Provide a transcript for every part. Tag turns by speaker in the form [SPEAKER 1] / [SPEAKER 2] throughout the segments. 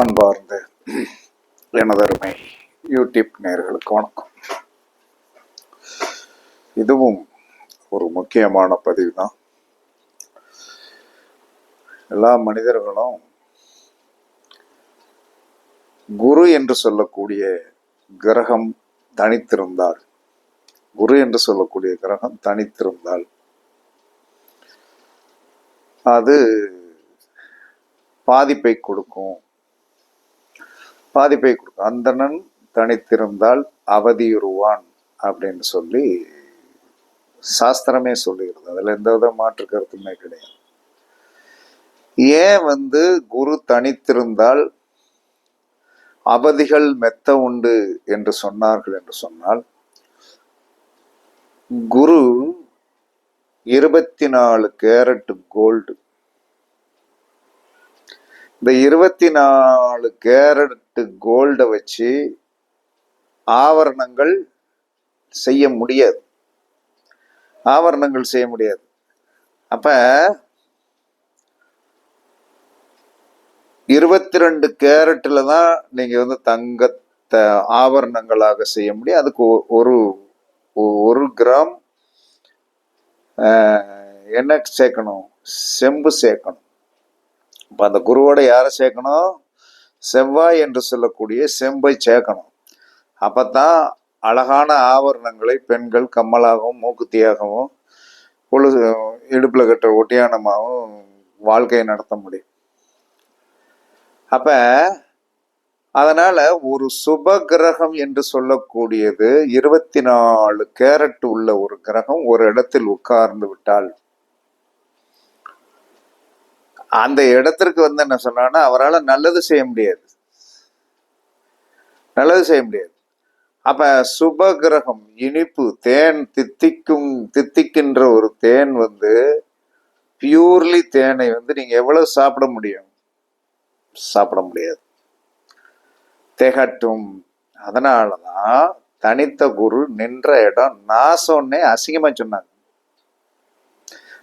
[SPEAKER 1] அன்பார்ந்த எனதருமை யூடியூப் நேர்களுக்கு வணக்கம். இதுவும் ஒரு முக்கியமான பதிவு தான் எல்லா மனிதர்களும் குரு என்று சொல்லக்கூடிய கிரகம் தனித்திருந்தால் குரு என்று சொல்லக்கூடிய கிரகம் தனித்திருந்தால் அது பாதிப்பை கொடுக்கும் பாதிப்பை கொடுக்கும். அந்தணன் தனித்திருந்தால் அவதியுறுவான் அப்படின்னு சொல்லி சாஸ்திரமே சொல்லுகிறது. அதில் எந்த வித மாற்று கருத்துமே கிடையாது. ஏன் வந்து குரு தனித்திருந்தால் அவதிகள் மெத்த உண்டு என்று சொன்னார்கள் என்று சொன்னால் குரு இருபத்தி நாலு கேரட் கோல்டு. இந்த இருபத்தி நாலு கேரட் கோல்டை வச்சு ஆவரணங்கள் செய்ய முடியாது. ஆவரணங்கள் செய்ய முடியாது. அப்ப இருபத்தி ரெண்டு கேரட்டில் தான் நீங்கள் வந்து தங்கத்தை ஆபரணங்களாக செய்ய முடியும். அதுக்கு ஒ- ஒரு ஒரு கிராம் என்ன சேர்க்கணும்? செம்பு சேர்க்கணும். இப்போ அந்த குருவோட யாரை சேர்க்கணும்? செவ்வாய் என்று சொல்லக்கூடிய செம்பை சேர்க்கணும். அப்பதான் அழகான ஆபரணங்களை பெண்கள் கம்மலாகவும் மூக்குத்தியாகவும் பொழுது இடுப்பில் கட்டுற ஒட்டியானமாகவும் வாழ்க்கையை நடத்த முடியும். அப்ப அதனால ஒரு சுப கிரகம் என்று சொல்லக்கூடியது இருபத்தி நாலு கேரட் உள்ள ஒரு கிரகம் ஒரு இடத்தில் உட்கார்ந்து விட்டால் அந்த இடத்திற்கு வந்து என்ன சொன்னான்னா அவரால் நல்லது செய்ய முடியாது. நல்லது செய்ய முடியாது. அப்ப சுப கிரகம் இனிப்பு தேன் தித்திக்கும் தித்திக்கின்ற ஒரு தேன் வந்து பியூர்லி தேனை வந்து நீங்க எவ்வளவு சாப்பிட முடியும்? சாப்பிட முடியாது. திகட்டும். அதனாலதான் தனித்த குரு நின்ற இடம் நாசம்னே அசிங்கமா சொன்னாங்க.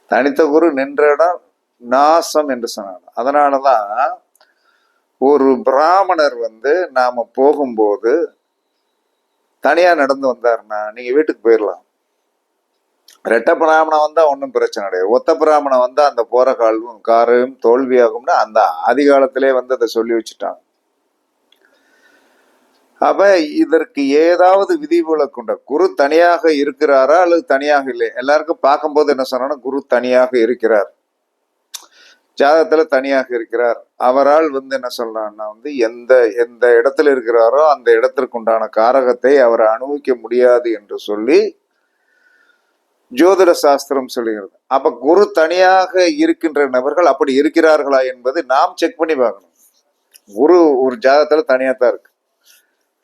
[SPEAKER 1] தனித்த குரு நின்ற இடம் நாசம் என்று சொன்னாங்க. அதனாலதான் ஒரு பிராமணர் வந்து நாம போகும்போது தனியாக நடந்து வந்தாருன்னா நீங்கள் வீட்டுக்கு போயிடலாம் ரெட்ட பிராமணம் வந்தால் ஒன்றும் பிரச்சனை கிடையாது. ஒத்த பிராமணம் வந்தால் அந்த போகிற காலும் காரும் தோல்வியாகும்னு அந்த ஆதி காலத்திலே வந்து அதை சொல்லி வச்சுட்டாங்க. அப்ப இதற்கு ஏதாவது விதிவிலக்குண்ட குரு தனியாக இருக்கிறாரா அல்லது தனியாக இல்லை? எல்லாருக்கும் பார்க்கும்போது என்ன சொன்னா குரு தனியாக இருக்கிறார். ஜாதகத்துல தனியாக இருக்கிறார். அவரால் வந்து என்ன சொல்றான்னா வந்து எந்த எந்த இடத்துல இருக்கிறாரோ அந்த இடத்திற்குண்டான காரகத்தை அவர் அனுபவிக்க முடியாது என்று சொல்லி ஜோதிட சாஸ்திரம் சொல்லுகிறது. அப்ப குரு தனியாக இருக்கின்ற நபர்கள் அப்படி இருக்கிறார்களா என்பது நாம் செக் பண்ணி பார்க்கணும். குரு ஒரு ஜாதகத்துல தனியாக தான் இருக்கு.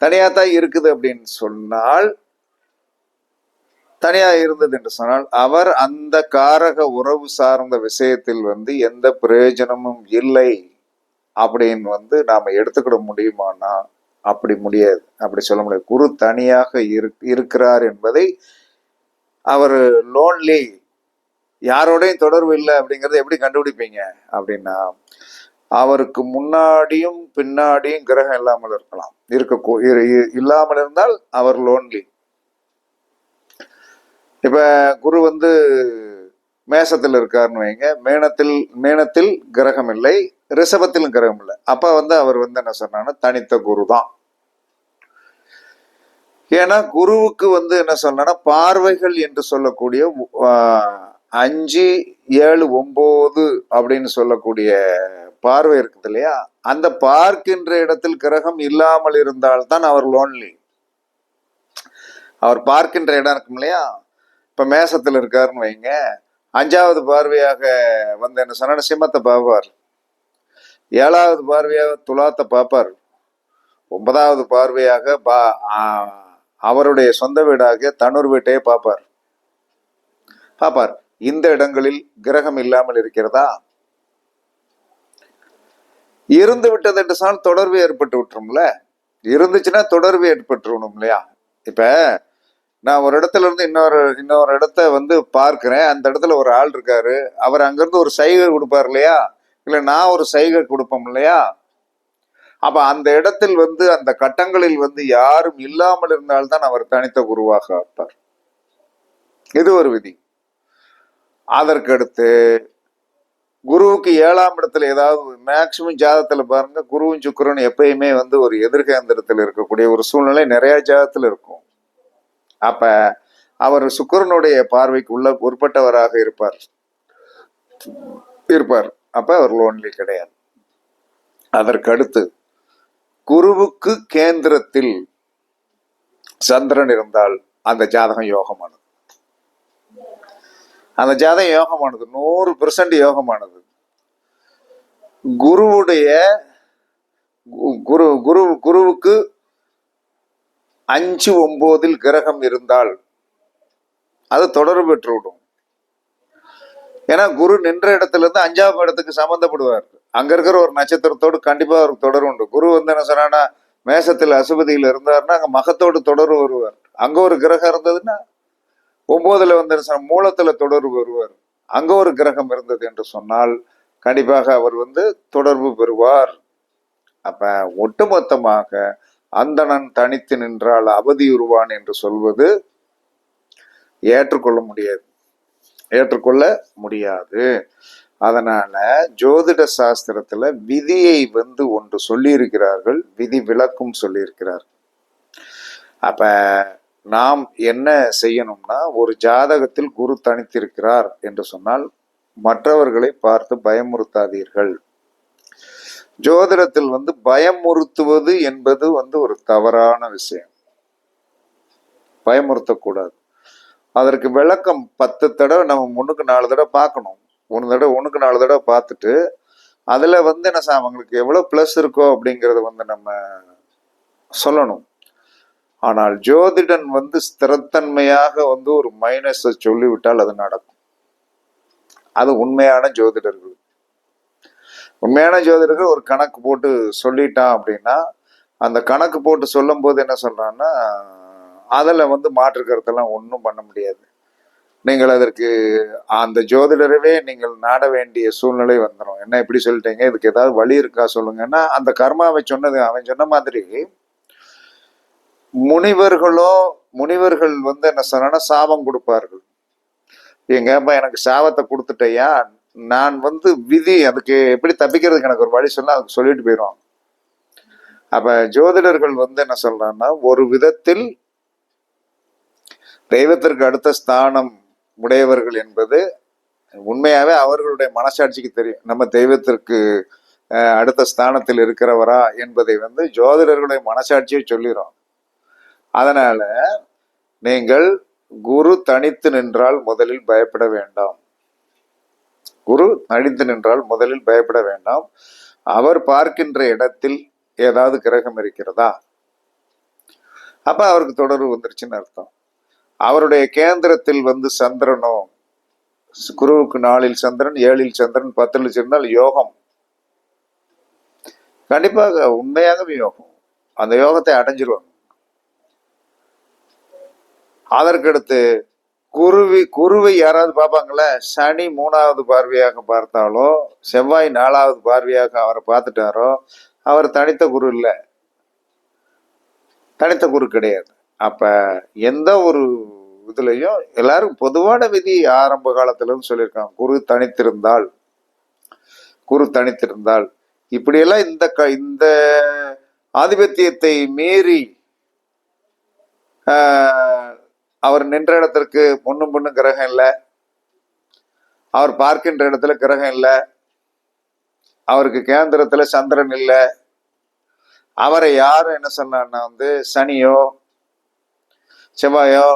[SPEAKER 1] தனியாக தான் இருக்குது அப்படின்னு சொன்னால் தனியா இருந்தது என்று சொன்னால் அவர் அந்த காரக உறவு சார்ந்த விஷயத்தில் வந்து எந்த பிரயோஜனமும் இல்லை அப்படின்னு வந்து நாம எடுத்துக்கிட முடியுமானா? அப்படி முடியாது. அப்படி சொல்ல முடியாது. குரு தனியாக இருக்- இருக்கிறார் என்பதை அவர் லோன்லி யாரோடையும் தொடர்பு இல்லை அப்படிங்கறத எப்படி கண்டுபிடிப்பீங்க? அப்படின்னா அவருக்கு முன்னாடியும் பின்னாடியும் கிரகம் இல்லாமல் இருக்கலாம். இருக்க கூ- இரு- இ- இல்லாமல் இருந்தால் அவர் லோன்லி இப்போ குரு வந்து மேசத்தில் இருக்காருன்னு வைங்க. மேனத்தில் மேனத்தில் கிரகம் இல்லை ரிஷபத்திலும் கிரகம் இல்லை. அப்போ வந்து அவர் வந்து என்ன சொன்னான்னா தனித்த குரு தான். ஏன்னா குருவுக்கு வந்து என்ன சொன்னா பார்வைகள் என்று சொல்லக்கூடிய அஞ்சு ஏழு ஒம்பது அப்படின்னு சொல்லக்கூடிய பார்வை இருக்குது இல்லையா? அந்த பார்க்கின்ற இடத்தில் கிரகம் இல்லாமல் இருந்தால்தான் அவர் லோன்லி அவர் பார்க்கின்ற இடம் இருக்கும் இல்லையா? இப்போ மேசத்தில் இருக்காருன்னு வைங்க. அஞ்சாவது பார்வையாக வந்து என்ன சொன்னா சிம்மத்தை பார்ப்பார். ஏழாவது பார்வையாக துலாத்தை பார்ப்பார். ஒன்பதாவது பார்வையாக பா அவருடைய சொந்த வீடாகிய தனூர் வீட்டையே பார்ப்பார். பார்ப்பார். இந்த இடங்களில் கிரகம் இல்லாமல் இருக்கிறதா? இருந்து விட்டது என்று சொன்னால் தொடர்பு ஏற்பட்டு விட்டுரும்ல? இருந்துச்சுன்னா தொடர்பு ஏற்பட்டுருணும் இல்லையா? இப்போ நான் ஒரு இடத்துல இருந்து இன்னொரு இன்னொரு இடத்த வந்து பார்க்குறேன். அந்த இடத்துல ஒரு ஆள் இருக்காரு. அவர் அங்கேருந்து ஒரு சைகை கொடுப்பார் இல்லையா? இல்லை நான் ஒரு சைகை கொடுப்போம் இல்லையா? அப்போ அந்த இடத்தில் வந்து அந்த கட்டங்களில் வந்து யாரும் இல்லாமல் இருந்தால்தான் அவர் தனித்த குருவாக ஆப்பார். இது ஒரு விதி. அதற்கடுத்து குருவுக்கு ஏழாம் இடத்துல ஏதாவது மேக்சிமம் ஜாதத்தில் பாருங்க குருவும் சுக்கிரனும் எப்பயுமே வந்து ஒரு எதிர்கேந்திரத்தில் இருக்கக்கூடிய ஒரு சூழ்நிலை நிறைய ஜாதத்தில் இருக்கும். அப்ப அவர் சுக்கரனுடைய பார்வைக்கு உள்ள உட்பட்டவராக இருப்பார். இருப்பார். அப்ப அவர் லோன்லி கிடையாது. அதற்கடுத்து குருவுக்கு கேந்திரத்தில் சந்திரன் இருந்தால் அந்த ஜாதகம் யோகமானது. அந்த ஜாதகம் யோகமானது. நூறு பெர்சன்ட் யோகமானது. குருவுடைய கு- குரு குரு குருவுக்கு அஞ்சு ஒன்பதில் கிரகம் இருந்தால் அது தொடர்பு பெற்றுவிடும். ஏன்னா குரு நின்ற இடத்துல இருந்து அஞ்சாம் இடத்துக்கு சம்பந்தப்படுவார். அங்க இருக்கிற ஒரு நட்சத்திரத்தோடு கண்டிப்பா அவருக்கு தொடர்பு உண்டு. குரு வந்து என்ன சொன்னா மேசத்தில் அசுபதியில் இருந்தாருன்னா அங்க மகத்தோடு தொடர்பு வருவார். அங்க ஒரு கிரகம் இருந்ததுன்னா ஒன்பதுல வந்து என்ன மூலத்துல தொடர்பு வருவார். அங்க ஒரு கிரகம் இருந்தது என்று சொன்னால் கண்டிப்பாக அவர் வந்து தொடர்பு பெறுவார். அப்ப ஒட்டுமொத்தமாக அந்தணன் தனித்து நின்றால் அவதியுறுவான் என்று சொல்வது ஏற்றுக்கொள்ள முடியாது. ஏற்றுக்கொள்ள முடியாது. அதனால ஜோதிட சாஸ்திரத்துல விதியை வந்து ஒன்று சொல்லியிருக்கிறார்கள் விதி விளக்கும் சொல்லியிருக்கிறார். அப்ப நாம் என்ன செய்யணும்னா ஒரு ஜாதகத்தில் குரு தனித்திருக்கிறார் என்று சொன்னால் மற்றவர்களை பார்த்து பயமுறுத்தாதீர்கள். ஜோதிடத்தில் வந்து பயமுறுத்துவது என்பது வந்து ஒரு தவறான விஷயம். பயமுறுத்தக்கூடாது. அதற்கு விளக்கம் பத்து தடவை நம்ம முன்னுக்கு நாலு தடவை பார்க்கணும். ஒரு தடவை ஒன்றுக்கு நாலு தடவை பார்த்துட்டு அதில் வந்து என்ன சார் அவங்களுக்கு எவ்வளோ ப்ளஸ் இருக்கோ அப்படிங்கிறத வந்து நம்ம சொல்லணும். ஆனால் ஜோதிடன் வந்து ஸ்திரத்தன்மையாக வந்து ஒரு மைனஸை சொல்லிவிட்டால் அது நடக்கும். அது உண்மையான ஜோதிடர்கள். உண்மையான ஜோதிடர்கள் ஒரு கணக்கு போட்டு சொல்லிட்டான் அப்படின்னா அந்த கணக்கு போட்டு சொல்லும் போது என்ன சொல்கிறான்னா அதில் வந்து மாற்று கருத்தெல்லாம் ஒன்றும் பண்ண முடியாது. நீங்கள் அதற்கு அந்த ஜோதிடரவே நீங்கள் நாட வேண்டிய சூழ்நிலை வந்துடும் என்ன இப்படி சொல்லிட்டீங்க? இதுக்கு ஏதாவது வழி இருக்கா சொல்லுங்கன்னா அந்த கர்மாவை சொன்னது அவன் சொன்ன மாதிரி முனிவர்களோ முனிவர்கள் வந்து என்ன சொன்னா சாபம் கொடுப்பார்கள். எங்கப்பா எனக்கு சாபத்தை கொடுத்துட்டையா? நான் வந்து விதி அதுக்கு எப்படி தப்பிக்கிறதுக்கு எனக்கு ஒரு வழி சொன்னால் அதுக்கு சொல்லிட்டு போயிடும் அப்போ ஜோதிடர்கள் வந்து என்ன சொல்கிறான்னா ஒரு விதத்தில் தெய்வத்திற்கு அடுத்த ஸ்தானம் உடையவர்கள் என்பது உண்மையாகவே அவர்களுடைய மனசாட்சிக்கு தெரியும். நம்ம தெய்வத்திற்கு அடுத்த ஸ்தானத்தில் இருக்கிறவரா என்பதை வந்து ஜோதிடர்களுடைய மனசாட்சியை சொல்லிடும் அதனால் நீங்கள் குரு தனித்து நின்றால் முதலில் பயப்பட வேண்டாம். குரு அழிந்து நின்றால் முதலில் பயப்பட வேண்டாம். அவர் பார்க்கின்ற இடத்தில் ஏதாவது கிரகம் இருக்கிறதா? அப்ப அவருக்கு தொடர்பு வந்துருச்சுன்னு அர்த்தம். அவருடைய கேந்திரத்தில் வந்து சந்திரனோ குருவுக்கு நாலில் சந்திரன் ஏழில் சந்திரன் பத்தில் வச்சிருந்தால் யோகம். கண்டிப்பாக உண்மையாகவே யோகம். அந்த யோகத்தை அடைஞ்சிருவாங்க. அதற்கடுத்து குருவி குருவை யாராவது பார்ப்பாங்களே? சனி மூணாவது பார்வையாக பார்த்தாலோ செவ்வாய் நாலாவது பார்வையாக அவரை பார்த்துட்டாரோ அவர் தனித்த குரு இல்லை. தனித்த குரு கிடையாது. அப்ப எந்த ஒரு இதுலயும் எல்லாரும் பொதுவான விதி ஆரம்ப காலத்துலன்னு சொல்லியிருக்காங்க. குரு தனித்திருந்தால். குரு தனித்திருந்தால். இப்படியெல்லாம் இந்த க இந்த ஆதிபத்தியத்தை மீறி ஆஹ், அவர் நின்ற இடத்திற்கு பொண்ணும் பொண்ணும் கிரகம் இல்லை. அவர் பார்க்கின்ற இடத்துல கிரகம் இல்லை. அவருக்கு கேந்திரத்துல சந்திரன் இல்லை. அவரை யாரும் என்ன சொன்னான்னா வந்து சனியோ செவ்வாயோ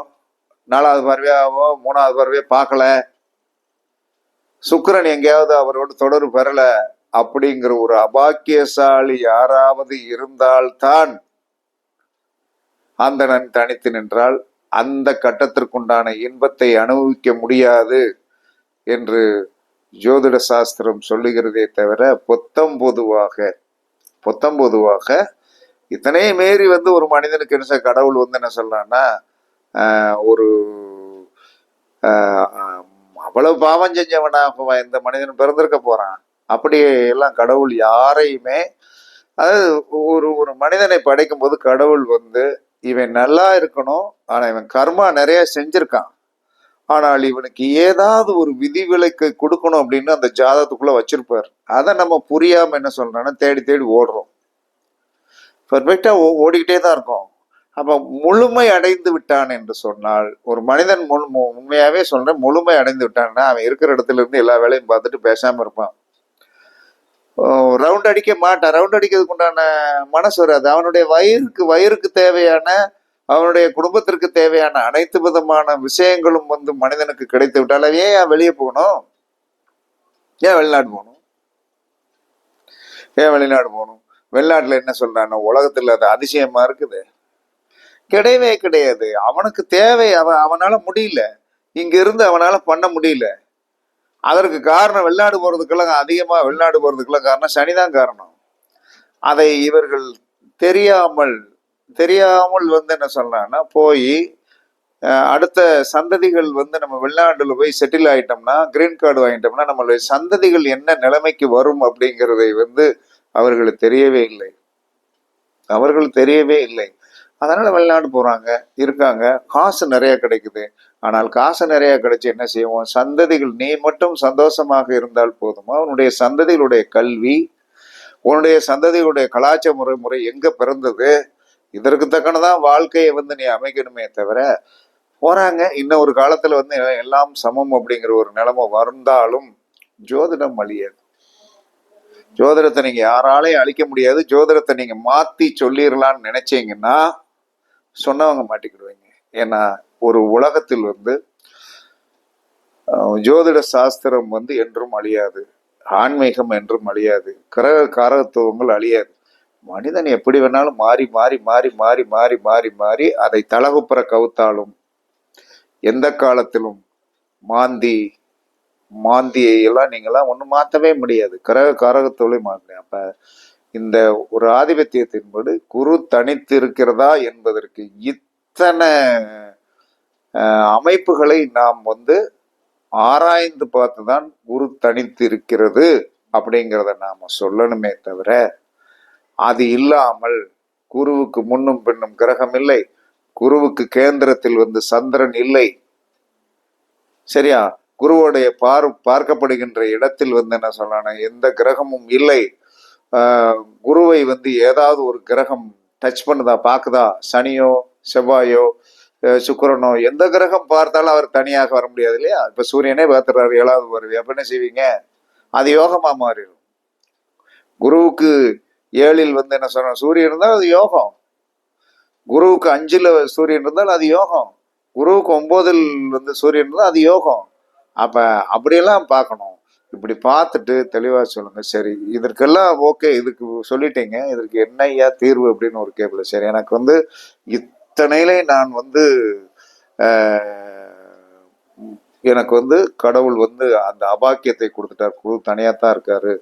[SPEAKER 1] நாலாவது பார்வையாவோ மூணாவது பார்வையோ பார்க்கல. சுக்கரன் எங்கேயாவது அவரோடு தொடர்பு பெறல. அப்படிங்கிற ஒரு அபாக்கியசாலி யாராவது இருந்தால்தான் அந்தணன் தனித்து நின்றால் அந்த கட்டத்திற்குண்டான இன்பத்தை அனுபவிக்க முடியாது என்று ஜோதிட சாஸ்திரம் சொல்லுகிறதே தவிர பொத்தம் பொதுவாக பொத்தம் பொதுவாக இத்தனையே மீறி வந்து ஒரு மனிதனுக்கு என்ன செய்ய- கடவுள் வந்து என்ன சொல்றான்னா ஒரு அவ்வளவு பாவம் செஞ்சவனாக இந்த மனிதன் பிறந்திருக்க போறான்? அப்படி எல்லாம் கடவுள் யாரையுமே அதாவது ஒரு ஒரு மனிதனை படைக்கும் போது கடவுள் வந்து இவன் நல்லா இருக்கணும் ஆனா இவன் கர்மா நிறைய செஞ்சிருக்கான். ஆனால் இவனுக்கு ஏதாவது ஒரு விதிவிலக்கை கொடுக்கணும் அப்படின்னு அந்த ஜாதகத்துக்குள்ள வச்சிருப்பார். அதை நம்ம புரியாம என்ன சொல்றோம்னா தேடி தேடி ஓடுறோம். பெர்ஃபெக்டா ஓடிக்கிட்டே தான் இருக்கோம். அப்ப முழுமை அடைந்து விட்டான் என்று சொன்னால் ஒரு மனிதன் முழு மு- உண்மையாவே சொல்றேன் முழுமை அடைந்து விட்டான்னா அவன் இருக்கிற இடத்துல இருந்து எல்லா வேலையும் பார்த்துட்டு பேசாம இருப்பான். ரவுண்ட் அடிக்க மாட்டான். ரவுண்ட் அடிக்கிறதுக்கு உண்டான மனசு வராது. அவனுடைய வயிறுக்கு வயிறுக்கு தேவையான அவனுடைய குடும்பத்திற்கு தேவையான அனைத்து விதமான விஷயங்களும் வந்து மனிதனுக்கு கிடைத்து விட்டால் ஏன் ஏன் வெளியே போகணும்? ஏன் வெளிநாடு போகணும்? ஏன் வெளிநாடு போகணும்? வெளிநாட்டில் என்ன சொல்றாங்க உலகத்தில் அது அதிசயமா இருக்குது. கிடையவே கிடையாது. அவனுக்கு தேவை. அவன் அவனால் முடியல. இங்கிருந்து அவனால் பண்ண முடியல. அதற்கு காரணம் வெளிநாடு போகிறதுக்கெல்லாம் அதிகமாக வெளிநாடு போகிறதுக்கெல்லாம் காரணம் சனிதான் காரணம். அதை இவர்கள் தெரியாமல் தெரியாமல் வந்து என்ன சொல்றாங்கன்னா போய் அடுத்த சந்ததிகள் வந்து நம்ம வெளிநாட்டில் போய் செட்டில் ஆகிட்டோம்னா கிரீன் கார்டு வாங்கிட்டோம்னா நம்மளுடைய சந்ததிகள் என்ன நிலைமைக்கு வரும் அப்படிங்கிறதை வந்து அவர்களுக்கு தெரியவே இல்லை. அவர்கள் தெரியவே இல்லை. அதனால் வெளிநாடு போகிறாங்க இருக்காங்க. காசு நிறைய கிடைக்குது. ஆனால் காசு நிறைய கிடைச்சி என்ன செய்வோம்? சந்ததிகள் நீ மட்டும் சந்தோஷமாக இருந்தால் போதுமா? உன்னுடைய சந்ததிகளுடைய கல்வி உன்னுடைய சந்ததிகளுடைய கலாச்சார முறை முறை எங்க பிறந்தது? இதற்கு தக்கனதான் வாழ்க்கையை வந்து நீ அமைக்கணுமே தவிர போறாங்க. இன்னும் ஒரு காலத்துல வந்து எல்லாம் சமம் அப்படிங்கிற ஒரு நிலைமை வந்தாலும் ஜோதிடம் அழியாது. ஜோதிடத்தை நீங்க யாராலையும் அழிக்க முடியாது. ஜோதிடத்தை நீங்க மாத்தி சொல்லிடலான்னு நினைச்சீங்கன்னா சொன்னவங்க மாட்டிக்கிடுவீங்க. ஏன்னா ஒரு உலகத்தில் வந்து ஜோதிட சாஸ்திரம் வந்து என்றும் அழியாது. ஆன்மீகம் என்றும் அழியாது. கிரக காரகத்துவங்கள் அழியாது. மனிதன் எப்படி வேணாலும் மாறி மாறி மாறி மாறி மாறி மாறி மாறி அதை தலகுப்புற கவுத்தாலும் எந்த காலத்திலும் மாந்தி மாந்தியை எல்லாம் நீங்களாம் ஒன்றும் மாற்றவே முடியாது. கிரக காரகத்தோலையும் மாற்ற அப்போ இந்த ஒரு ஆதிபத்தியத்தின்படி குரு தனித்து இருக்கிறதா என்பதற்கு இத்தனை அமைப்புகளை நாம் வந்து ஆராய்ந்து பார்த்து தான் குரு தனித்து இருக்கிறது அப்படிங்கிறத நாம் சொல்லணுமே தவிர அது இல்லாமல் குருவுக்கு முன்னும் பின்னும் கிரகம் இல்லை. குருவுக்கு கேந்திரத்தில் வந்து சந்திரன் இல்லை. சரியா? குருவோடைய பார் பார்க்கப்படுகின்ற இடத்தில் வந்து என்ன சொல்லணும்? எந்த கிரகமும் இல்லை. குருவை வந்து ஏதாவது ஒரு கிரகம் டச் பண்ணுதா பார்க்குதா? சனியோ செவ்வாயோ சுக்கரனோ சுக்கிரனோ எந்த கிரகம் பார்த்தாலும் அவர் தனியாக வர முடியாது இல்லையா? இப்போ சூரியனே பார்த்துறாரு ஏழாவது வருவி அப்போ என்ன செய்வீங்க? அது யோகமாக மாறிடும். குருவுக்கு ஏழில் வந்து என்ன சொல்றோம் சூரியன் இருந்தால் அது யோகம். குருவுக்கு அஞ்சில் சூரியன் இருந்தால் அது யோகம். குருவுக்கு ஒம்போதில் வந்து சூரியன் இருந்தால் அது யோகம். அப்போ அப்படியெல்லாம் பார்க்கணும். இப்படி பார்த்துட்டு தெளிவாக சொல்லுங்கள் சரி இதற்கெல்லாம் ஓகே இதுக்கு சொல்லிட்டீங்க. இதற்கு என்ன ஐயா தீர்வு அப்படின்னு ஒரு கேள்வி சரி எனக்கு வந்து இத்தனையிலே நான் வந்து எனக்கு வந்து கடவுள் வந்து அந்த அபாக்கியத்தை கொடுத்துட்டார். குழு தனியாக தான் இருக்காரு.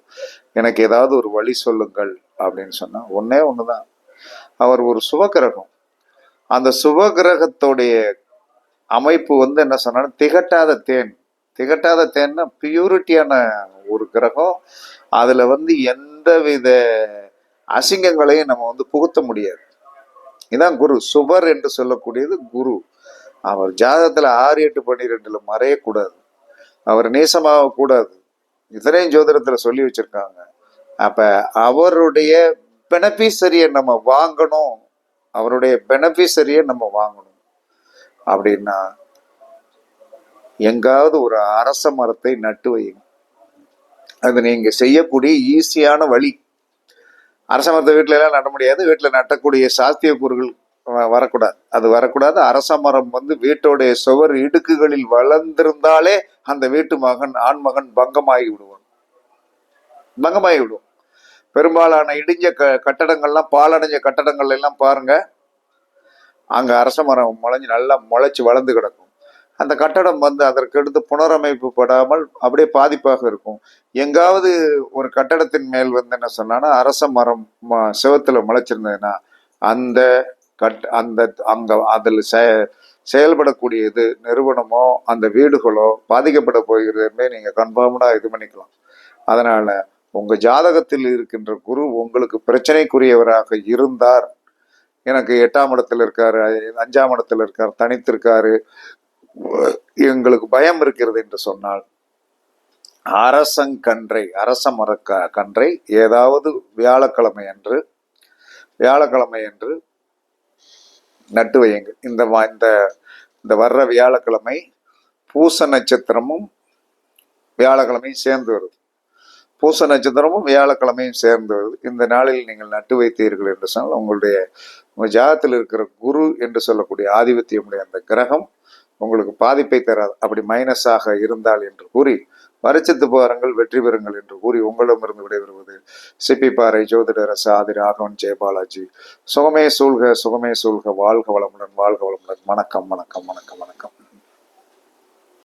[SPEAKER 1] எனக்கு ஏதாவது ஒரு வழி சொல்லுங்கள் அப்படின்னு சொன்னால் ஒன்றே ஒன்று தான் அவர் ஒரு சுபகிரகம். அந்த சுபகிரகத்துடைய அமைப்பு வந்து என்ன சொன்னாலும் திகட்டாத தேன். திகட்டாத தேன்னா பியூரிட்டியான ஒரு கிரகம். அதில் வந்து எந்த வித அசிங்கங்களையும் நம்ம வந்து புகுத்த முடியாது. இதான் குரு. சுபர் என்று சொல்லக்கூடியது குரு. அவர் ஜாதகத்தில் ஆறு எட்டு பன்னிரெண்டில் மறையக்கூடாது. அவர் நேசமாக கூடாது இதனையும் சொல்லி வச்சுருக்காங்க. அப்போ அவருடைய பெனபிசரியை நம்ம வாங்கணும். அவருடைய பெனபிசரியை நம்ம வாங்கணும். அப்படின்னா எங்காவது ஒரு அரச மரத்தை நட்டு வையுங்க. அது நீங்க செய்யக்கூடிய ஈஸியான வழி. அரச மரத்தை வீட்டுல எல்லாம் நட முடியாது. வீட்டுல நட்டக்கூடிய சாத்திய கூறுகள் வ- வரக்கூடாது. அது வரக்கூடாது. அரச மரம் வந்து வீட்டோடைய சுவர் இடுக்குகளில் வளர்ந்திருந்தாலே அந்த வீட்டு மகன் ஆண்மகன் பங்கமாகி விடுவான். பங்கமாகி விடுவோம் பெரும்பாலான இடிஞ்ச க கட்டடங்கள்லாம் பாலடைஞ்ச கட்டடங்கள் எல்லாம் பாருங்க. அங்க அரச மரம் முளைஞ்சு நல்லா முளைச்சு வளர்ந்து கிடக்கும். அந்த கட்டடம் வந்து அதற்கு எடுத்து புனரமைப்பு படாமல் அப்படியே பாதிப்பாக இருக்கும். எங்காவது ஒரு கட்டடத்தின் மேல் வந்து என்ன சொன்னான்னா அரச மரம் ம- முளைச்சிருந்ததுன்னா அந்த கட் அந்த அங்க அதில் செ செயல்படக்கூடியது நிறுவனமோ அந்த வீடுகளோ பாதிக்கப்பட போகிறதுமே நீங்க கன்ஃபார்ம்டா இது பண்ணிக்கலாம். அதனால உங்க ஜாதகத்தில் இருக்கின்ற குரு உங்களுக்கு பிரச்சனைக்குரியவராக இருந்தார். எனக்கு எட்டாம் இடத்துல இருக்காரு அஞ்சாம் இடத்துல இருக்காரு தனித்திருக்காரு. எங்களுக்கு பயம் இருக்கிறது என்று சொன்னால் அரசங்கன்றை அரச மரக்க கன்றை ஏதாவது வியாழக்கிழமை அன்று வியாழக்கிழமை அன்று நட்டு வையுங்கள். இந்த இந்த இந்த வர்ற வியாழக்கிழமை பூச நட்சத்திரமும் வியாழக்கிழமையும் சேர்ந்து வருது. பூச நட்சத்திரமும் வியாழக்கிழமையும் சேர்ந்து வருது. இந்த நாளில் நீங்கள் நட்டு வைத்தீர்கள் என்று சொன்னால் உங்களுடைய உங்கள் ஜாதத்தில் இருக்கிற குரு என்று சொல்லக்கூடிய ஆதிபத்தியமுடைய அந்த கிரகம் உங்களுக்கு பாதிப்பை தராது. அப்படி மைனஸாக இருந்தால் என்று கூறி மறுச்சித்து பாருங்கள் வெற்றி பெறுங்கள் என்று கூறி உங்களிடமிருந்து விடைபெறுவது சிப்பி பாறை ஜோதிடர் ஆதி ராகவன் ஜெயபாலாஜி சுகமே சூழ்க சுகமே சூழ்க வாழ்க வளமுடன் வாழ்க வளமுடன். வணக்கம் வணக்கம் வணக்கம் வணக்கம்.